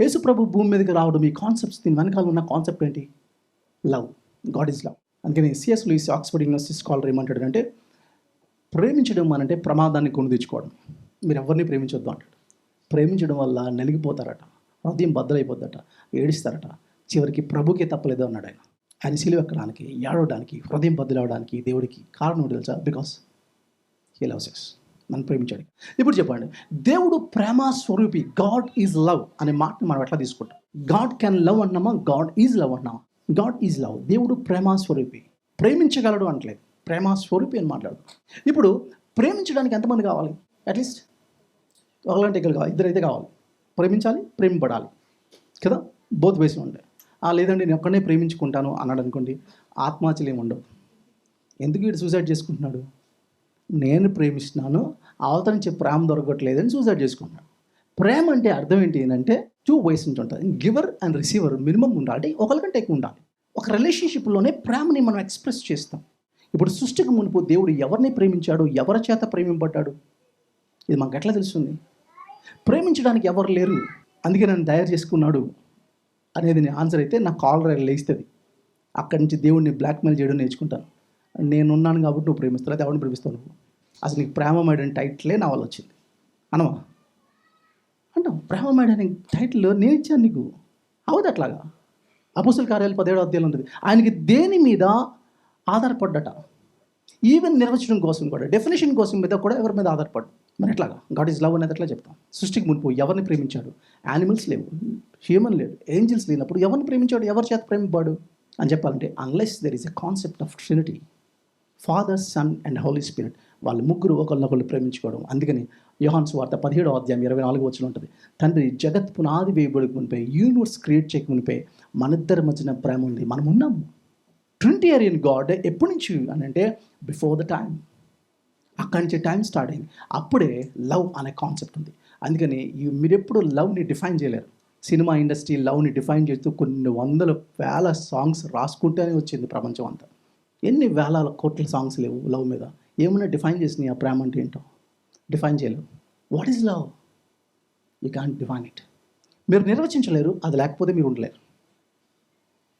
యేసు ప్రభు భూమి మీదకి రావడం ఈ కాన్సెప్ట్స్ దీని వెనకాల ఉన్న కాన్సెప్ట్ ఏంటి? లవ్ గాడ్ ఈజ్ లవ్ అందుకని C S Lewis Oxford university scholar ఏమంటాడు అంటే ప్రేమించడం అనంటే ప్రమాదాన్ని కొని తెచ్చుకోవడం. మీరు ఎవరిని ప్రేమించొద్దు అంటాడు. ప్రేమించడం వల్ల నలిగిపోతారట హృదయం బద్దలైపోద్దట ఏడిస్తారట చివరికి ప్రభుకే తప్పలేదు అన్నాడు ఆయన. ఆయన సిలువ ఎక్కడానికి ఏడవడానికి హృదయం బద్దలవడానికి దేవుడికి కారణం తెలుసా? బికాస్ హీ లవ్స్ ఎస్ నన్ను ప్రేమించాడు. ఇప్పుడు చెప్పండి దేవుడు ప్రేమ స్వరూపి గాడ్ ఈజ్ లవ్ అనే మాటని మనం ఎట్లా తీసుకుంటాం? గాడ్ క్యాన్ లవ్ అన్నామా? గాడ్ ఈజ్ లవ్ అన్నామా? గాడ్ ఈజ్ లవ్ దేవుడు ప్రేమ స్వరూపి. ప్రేమించగలడు అంటలేదు ప్రేమ స్వరూపి అని మాట్లాడు ఇప్పుడు ప్రేమించడానికి ఎంతమంది కావాలి? అట్లీస్ట్ ఒకలాంటి ఇక్కడ కావాలి ఇద్దరైతే కావాలి. ప్రేమించాలి ప్రేమింపడాలి. కదా? బోత్ వేసి ఉండే. ఆ లేదండి నేను ఒక్కడనే ప్రేమించుకుంటాను అన్నాడు అనుకోండి ఆత్మహత్యలు ఏమి ఉండవు. ఎందుకు వీడు సూసైడ్ చేసుకుంటున్నాడు? నేను ప్రేమిస్తున్నాను అవతల నుంచి ప్రేమ దొరకట్లేదని సూసైడ్ చేసుకున్నాడు. ప్రేమ అంటే అర్థం ఏంటి అంటే టూ వైస్ నుంచి ఉంటుంది. గివర్ అండ్ రిసీవర్ మినిమం ఉండాలి ఒకరికంటే ఎక్కువ ఉండాలి. ఒక రిలేషన్షిప్లోనే ప్రేమని మనం ఎక్స్ప్రెస్ చేస్తాం. ఇప్పుడు సృష్టికి మునుపు దేవుడు ఎవరిని ప్రేమించాడు? ఎవరి చేత ప్రేమింపడ్డాడు ఇది మాకు ఎట్లా తెలుస్తుంది? ప్రేమించడానికి ఎవరు లేరు. అందుకే నన్ను తయారు చేసుకున్నాడు అనేది నేను ఆన్సర్ అయితే నా కాలర్ లేస్తుంది. అక్కడి నుంచి దేవుడిని బ్లాక్మెయిల్ చేయడం నేర్చుకుంటాను. నేనున్నాను కాబట్టి నువ్వు ప్రేమిస్తావు లేదా ఎవరిని ప్రేమిస్తావు నువ్వు? అసలు నీకు ప్రేమమేడ్ టైటిలే నా వాళ్ళు వచ్చింది. అనవా అంటావు ప్రేమమేడ్ టైటిల్ నేను ఇచ్చాను నీకు. అవదు అట్లాగా? అపోసల కార్యాలు పదిహేడు అధ్యాయులు ఉంటుంది ఆయనకి దేని మీద ఆధారపడ్డట? ఈవెన్ నిర్వచనం కోసం కూడా డెఫినేషన్ కోసం మీద కూడా ఎవరి మీద ఆధారపడ్డు? మరి ఎట్లాగా? గాడ్ ఈజ్ లవ్ అనేది ఎట్లా చెప్తాం? సృష్టికి మునుపు ఎవరిని ప్రేమించాడు? యానిమల్స్ లేవు. హ్యూమన్ లేడు. ఏంజిల్స్ లేనప్పుడు ఎవరిని ప్రేమించాడు? ఎవరి చేత ప్రేమింపాడు అని చెప్పాలంటే unless there is a concept of Trinity Father Son and Holy Spirit వాళ్ళు ముగ్గురు ఒకరినొకరు ప్రేమించుకోవడం. అందుకని యోహాన్స్ వార్త పదిహేడో అధ్యాయం ఇరవై నాలుగు వచ్చిన ఉంటుంది. తండ్రి జగత్ పునాది వేయబడికి మునిపై యూనివర్స్ క్రియేట్ చేయక మునిపై మనిద్దరి మధ్యన ప్రేమ ఉంది. మనం ఉన్నాము ట్రింటియరియన్ గాడ్ ఎప్పటి నుంచి? అని అంటే బిఫోర్ ద టైం అక్కడి నుంచి టైం స్టార్ట్ అయింది. అప్పుడే లవ్ అనే కాన్సెప్ట్ ఉంది. అందుకని ఈ- మీరు ఎప్పుడు లవ్ని డిఫైన్ చేయలేరు. సినిమా ఇండస్ట్రీ లవ్ని డిఫైన్ చేస్తూ కొన్ని వందల వేల సాంగ్స్ రాసుకుంటూనే వచ్చింది ప్రపంచం అంతా. ఎన్ని వేల కోట్ల సాంగ్స్ లేవు లవ్ మీద? ఏమైనా డిఫైన్ చేసినాయి ఆ ప్రేమ అంటే ఏంటో? డిఫైన్ చేయలేవు. What is love you can define it మీరు నిర్వచించలేరు అది లేకపోతే మీరు ఉండలేరు.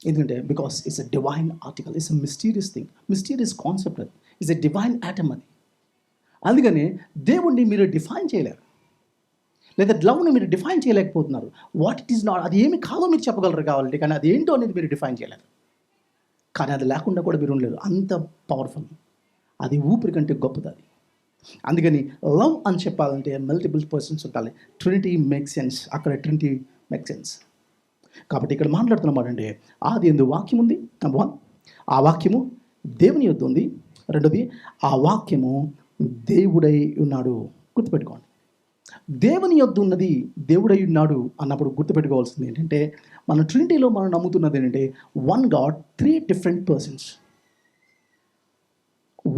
ఎందుకంటే because it's a divine article it's a mysterious thing mysterious concept అది. ఇట్స్ ఎ డివైన్ యాటమ్ అది. అందుకని దేవుణ్ణి మీరు డిఫైన్ చేయలేరు. లేదా లవ్ని మీరు డిఫైన్ చేయలేకపోతున్నారు. వాట్ ఇట్ ఈస్ నాట్ అది ఏమి కాదో మీరు చెప్పగలరు కావాలంటే కానీ అది ఏంటో అనేది మీరు డిఫైన్ చేయలేరు. కానీ అది లేకుండా కూడా మీరు ఉండలేరు. అంత పవర్ఫుల్ అది ఊపిరి కంటే గొప్పది అది. అందుకని లవ్ అని చెప్పాలంటే మల్టిపుల్ పర్సన్స్ ఉండాలి. ట్రినిటీ మేక్ సెన్స్ అక్కడ ట్రినిటీ మేక్ సెన్స్ కాబట్టి ఇక్కడ మాట్లాడుతున్నమాట అంటే ఆది ఎందు వాక్యం ఉంది నెంబర్ వన్ ఆ వాక్యము దేవుని యొద్ద ఉంది. రెండోది ఆ వాక్యము దేవుడై ఉన్నాడు. గుర్తుపెట్టుకోండి. దేవుని యొద్ ఉన్నది దేవుడై ఉన్నాడు అన్నప్పుడు గుర్తుపెట్టుకోవాల్సింది ఏంటంటే మన ట్రినిటీలో మనం నమ్ముతున్నది ఏంటంటే one God three different persons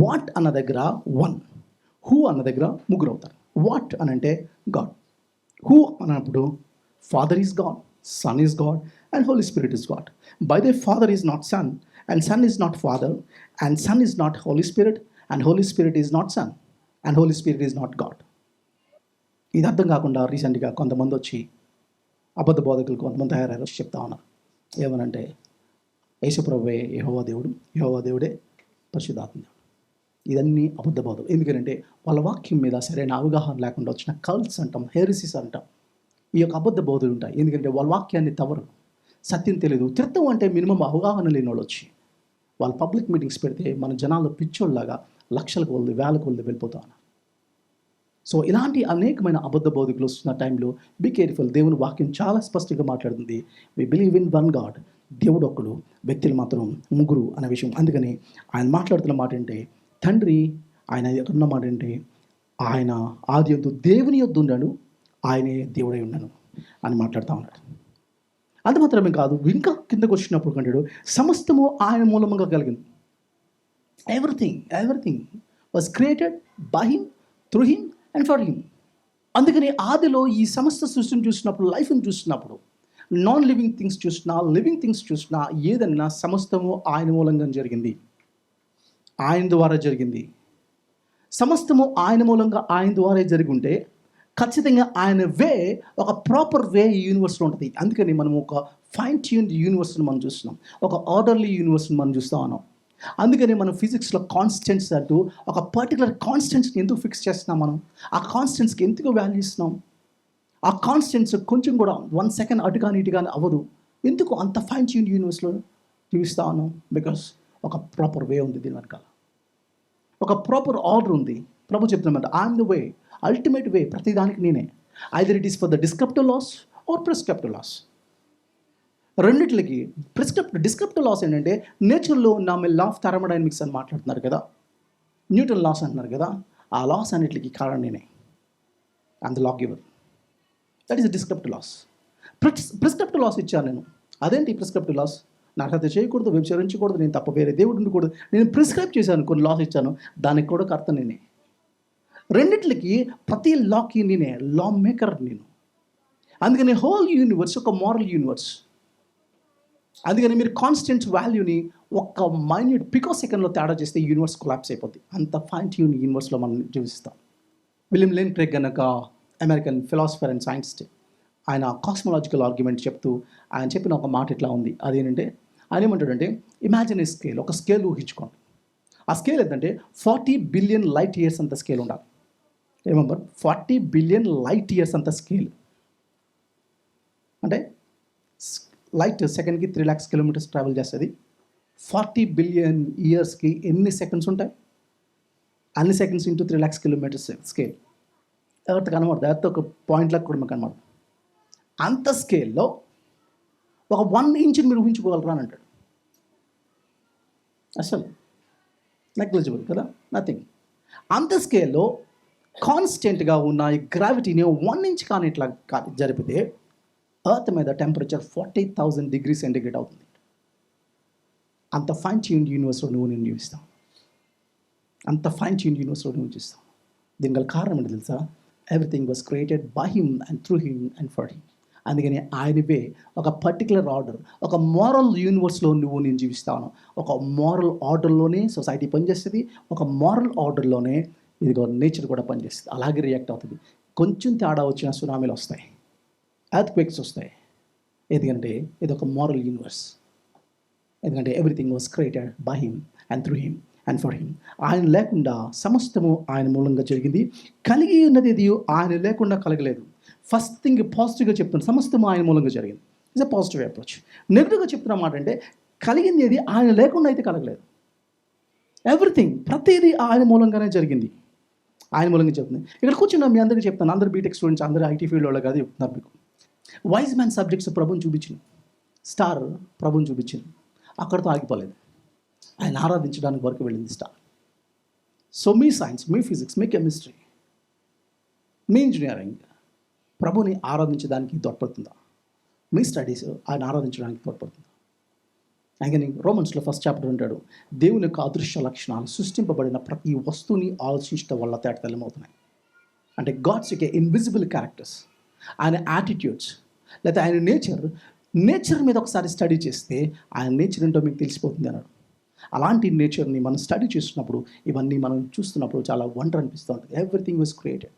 what అన్న దగ్గర వన్ హూ అన్న దగ్గర ముగ్గురు అవుతారు. వాట్ అని అంటే గాడ్ హూ అన్నప్పుడు Father is God Son is God and Holy Spirit is God by the Father is not Son and Son is not Father and Son is not Holy Spirit and Holy Spirit is not Son and Holy Spirit is not God ఇది అర్థం కాకుండా రీసెంట్గా కొంతమంది వచ్చి అబద్ధ బోధకులు కొంతమంది తయారయ్యారు చెప్తా ఉన్నారు. ఏమనంటే యేసుప్రభువే యహోవా దేవుడు యహోవా దేవుడే పరిశుద్ధాత్మ దేవుడు. ఇదన్నీ అబద్ధ బోధం ఎందుకంటే వాళ్ళ వాక్యం మీద సరైన అవగాహన లేకుండా వచ్చిన కల్స్ అంటాం హెరిసిస్ అంటాం ఈ యొక్క అబద్ధ బోధలు ఉంటాయి. ఎందుకంటే వాళ్ళ వాక్యాన్ని తవరు. సత్యం తెలియదు తిర్థం అంటే మినిమం అవగాహన లేని వాళ్ళు వచ్చి వాళ్ళు పబ్లిక్ మీటింగ్స్ పెడితే మన జనాలు పిచ్చోళ్ళలాగా లక్షల కొలది వేల కొలది వెళ్ళిపోతా ఉన్నారు. సో ఇలాంటి అనేకమైన అబద్ధ బోధకులు వస్తున్న టైంలో బీ కేర్ఫుల్ దేవుని వాక్యం చాలా స్పష్టంగా మాట్లాడుతుంది. We believe in one God దేవుడు ఒక్కడు. వ్యక్తులు మాత్రం ముగ్గురు అనే విషయం. అందుకని ఆయన మాట్లాడుతున్న మాట ఏంటి తండ్రి ఆయన ఉన్న మాట ఏంటి ఆయన ఆది యొద్దు దేవుని యొద్దు ఉన్నాడు ఆయనే దేవుడై ఉన్నాను అని మాట్లాడుతూ ఉన్నాడు. అంత మాత్రమే కాదు ఇంకా కిందకు వచ్చినప్పుడు కంటాడు సమస్తము ఆయన మూలముగా కలిగింది. Everything everything was created by him through him and for him అందుకని ఆదిలో ఈ సమస్త సృష్టిని చూసినప్పుడు లైఫ్ని చూసినప్పుడు నాన్ లివింగ్ థింగ్స్ చూసినా లివింగ్ థింగ్స్ చూసినా ఏదన్నా సమస్తము ఆయన మూలంగా జరిగింది. ఆయన ద్వారా జరిగింది. సమస్తము ఆయన మూలంగా ఆయన ద్వారా జరిగి ఉంటే ఖచ్చితంగా ఆయన వే ఒక ప్రాపర్ వే ఈ యూనివర్స్లో ఉంటుంది. అందుకని మనం ఒక ఫైన్ ట్యూన్ యూనివర్స్ని మనం చూస్తున్నాం. ఒక ఆర్డర్లీ యూనివర్స్ని మనం చూస్తా ఉన్నాం. అందుకనే మనం ఫిజిక్స్లో కాన్స్టెంట్స్ అంటూ ఒక పర్టికులర్ కాన్స్టెంట్స్ని ఎందుకు ఫిక్స్ చేస్తున్నాం మనం? ఆ కాన్స్టెంట్స్కి ఎందుకు వాల్యూ ఇస్తున్నాం? ఆ కాన్స్టెంట్స్ కొంచెం కూడా వన్ సెకండ్ అటు కానీ ఇటు కానీ అవ్వదు. ఎందుకు అంత ఫైన్ ట్యూన్ యూనివర్స్లో జీవిస్తా ఉన్నాం? బికాస్ ఒక ప్రాపర్ వే ఉంది దీని వెనకాల. ఒక ప్రాపర్ ఆర్డర్ ఉంది. ప్రభు చెప్తున్నమాట I am the way ultimate way ప్రతిదానికి నేనే. Either it is for the descriptive laws or prescriptive laws రెండిట్లకి prescript descriptive laws ఏంటంటే నేచర్లో ఉన్న మీ లా ఆఫ్ థర్మోడైనమిక్స్ అని మాట్లాడుతున్నారు కదా. న్యూటన్ లాస్ అంటున్నారు కదా. ఆ లాస్ అన్నిటికి కారణం నేనే. And the law giver that is descriptive laws prescriptive laws ఇచ్చాను నేను. అదేంటి ప్రిస్క్రిప్టివ్ లాస్ నాకు చేయకూడదు వ్యభిచరించకూడదు నేను తప్ప వేరే దేవుడు ఉండకూడదు. నేను ప్రిస్క్రైబ్ చేశాను కొన్ని లాస్ ఇచ్చాను. దానికి కూడా కర్త నేనే. రెండిట్లకి ప్రతి లాకి నేనే లా మేకర్ నేను. అందుకని హోల్ యూనివర్స్ ఒక మారల్ యూనివర్స్ అందుకని మీరు కాన్స్టెంట్ వాల్యూని ఒక్క మైన్యూట్ పికో సెకండ్లో తేడా చేస్తే యూనివర్స్ కొలాప్స్ అయిపోద్ది. అంత ఫైన్ ట్యూన్ యూనివర్స్లో మనం జీవిస్తాం. విలియం లేన్ క్రేగ్ గనక అమెరికన్ ఫిలాసఫర్ అండ్ సైంటిస్ట్ ఆయన కాస్మలాజికల్ ఆర్గ్యుమెంట్ చెప్తూ ఆయన చెప్పిన ఒక మాట ఇట్లా ఉంది. అదేంటంటే ఆయన ఏమంటాడంటే ఇమాజిన్ స్కేల్ ఒక స్కేల్ ఊహించుకోండి. ఆ స్కేల్ ఏంటంటే ఫార్టీ బిలియన్ లైట్ ఇయర్స్ అంత స్కేల్ ఉండాలి. Remember forty billion light years అంత స్కేల్ అంటే లైట్ సెకండ్కి త్రీ ల్యాక్స్ కిలోమీటర్స్ ట్రావెల్ చేస్తుంది. ఫార్టీ బిలియన్ ఇయర్స్కి ఎన్ని సెకండ్స్ ఉంటాయి? అన్ని seconds into three lakhs kilometres scale earth కనబడదు. ఎర్త్ ఒక పాయింట్లకు కూడా మాకు కనబడదు. అంత స్కేల్లో ఒక వన్ ఇంచ్ని మీరు ఊహించుకోగలరా అని అంటాడు. అసలు నెగ్లిజిబుల్ కదా? నథింగ్ అంత స్కేల్లో కాన్స్టెంట్గా ఉన్న ఈ గ్రావిటీని వన్ ఇంచ్ కానీ ఇట్లా కా- జరిపితే ఎర్త్ మీద temperature forty thousand degree centigrade అవుతుంది. అంత ఫైన్ ట్యూన్ యూనివర్స్లో నువ్వు నేను జీవిస్తావు. అంత ఫైన్ ట్యూన్ యూనివర్స్లో నువ్వు జీవిస్తావు. దీని గల కారణం ఏంటి తెలుసా? Everything was created by him and through him and for him అందుకని ఆయనవే ఒక పర్టికులర్ ఆర్డర్ ఒక మోరల్ యూనివర్స్లో నువ్వు నేను జీవిస్తాను. ఒక మోరల్ ఆర్డర్లోనే సొసైటీ పనిచేస్తుంది. ఒక మోరల్ ఆర్డర్లోనే ఇదిగో నేచర్ కూడా పనిచేస్తుంది. అలాగే రియాక్ట్ అవుతుంది. కొంచెం తేడా వచ్చిన సునామీలు వస్తాయి. ఎర్త్ క్వేక్స్ వస్తాయి. ఎందుకంటే ఇది ఒక మోరల్ యూనివర్స్ ఎందుకంటే everything was created by him and through him and for him ఆయన లేకుండా సమస్తము ఆయన మూలంగా జరిగింది. కలిగి ఉన్నది ఇది ఆయన లేకుండా కలగలేదు. ఫస్ట్ థింగ్ పాజిటివ్గా చెప్తున్న సమస్తము ఆయన మూలంగా జరిగింది. ఇట్స్ అ పాజిటివ్ అప్రోచ్ నెగిటివ్గా చెప్తున్న మాట అంటే కలిగింది ఏది? ఆయన లేకుండా అయితే కలగలేదు. ఎవ్రీథింగ్ ప్రతిదీ ఆయన మూలంగానే జరిగింది. ఆయన మూలంగా చెప్తుంది. ఇక్కడ కూర్చున్న మీ అందరికీ చెప్తాను. అందరు బీటెక్ స్టూడెంట్స్ అందరూ ఐటీ ఫీల్డ్ వాళ్ళు కాదు చెప్తున్నారు మీకు. వైజ్ మ్యాన్ సబ్జెక్ట్స్ ప్రభుని చూపించింది స్టార్ ప్రభుని చూపించింది అక్కడితో ఆగిపోలేదు. ఆయన ఆరాధించడానికి వరకు వెళ్ళింది స్టార్ సో మీ సైన్స్ మీ ఫిజిక్స్ మీ కెమిస్ట్రీ మీ ఇంజనీరింగ్ ప్రభుని ఆరాధించడానికి తోడ్పడుతుందా? మీ స్టడీస్ ఆయన ఆరాధించడానికి తోడ్పడుతుందా? అందుకని రోమన్స్లో ఫస్ట్ చాప్టర్ ఉంటాడు దేవుని యొక్క అదృశ్య లక్షణాలు సృష్టింపబడిన ప్రతి వస్తువుని ఆలోచించడం వల్ల తేటతెల్లమవుతున్నాయి అంటే గాడ్స్ యొక్క ఇన్విజిబుల్ క్యారెక్టర్స్ ఆయన యాటిట్యూడ్స్ లేకపోతే ఆయన నేచర్ నేచర్ మీద ఒకసారి స్టడీ చేస్తే ఆయన నేచర్ ఏంటో మీకు తెలిసిపోతుంది అన్నాడు. అలాంటి నేచర్ని మనం స్టడీ చేస్తున్నప్పుడు ఇవన్నీ మనం చూస్తున్నప్పుడు చాలా వండర్ అనిపిస్తూ ఉంటుంది. Everything was created